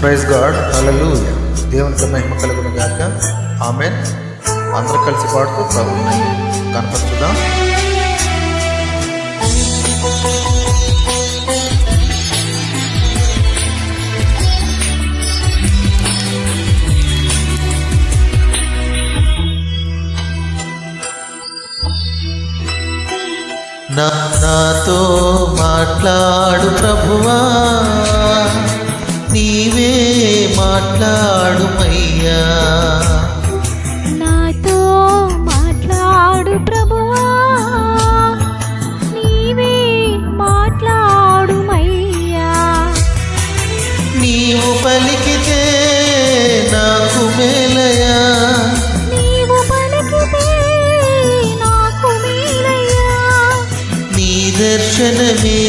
Praise God హలలు దేవునికి మహిమ కలుగును గాక. ఆమె అందరూ కలిసి పాడుతూ ప్రభుని కనపరుచుదాం. నా నాతో మాట్లాడు ప్రభువా. నీవే మాట్లాడుమయ్యా. నాతో మాట్లాడు ప్రభువా. నీవే మాట్లాడుమయ్యా. నీవు పలికితే నాకు మేలయా నీవు పలికితే నాకు మేలయ్యా. నీ దర్శనమే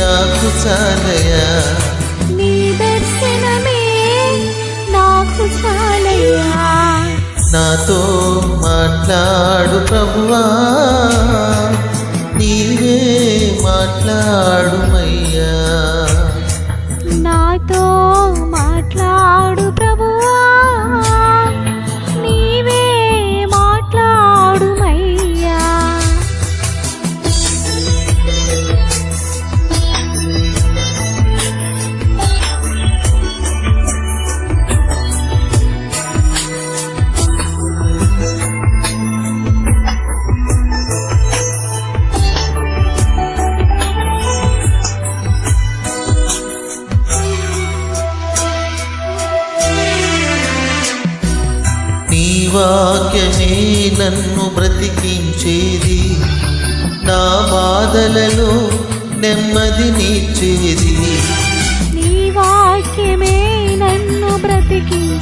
నాకు చాలయా నాతో మాట్లాడు ప్రభువా. వాక్యమే నన్ను బ్రతికించేది. నా బాధలలో నెమ్మదినిచ్చేది నీ వాక్యమే నన్ను బ్రతికించేది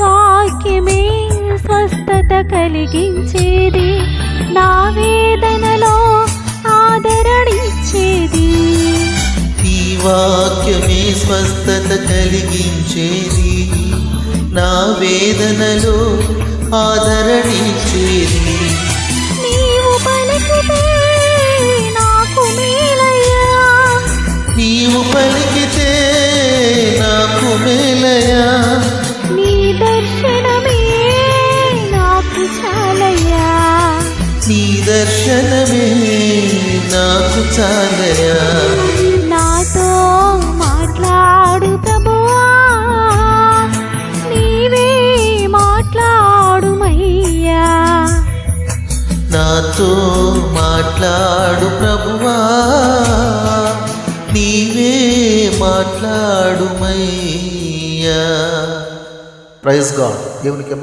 వాక్యమే స్వస్థత కలిగించేది. నా వేదనలో ఆదరణించేది. ఈ వాక్యమే స్వస్థత కలిగించేది. నా వేదనలో ఆదరణించేది. చాలయా నాతో మాట్లాడు ప్రభువా. నీవే మాట్లాడుమయ్యా. నాతో మాట్లాడు ప్రభువా. నీవే మాట్లాడుమయ్యా. ప్రైజ్ గాడ్ దేవునికి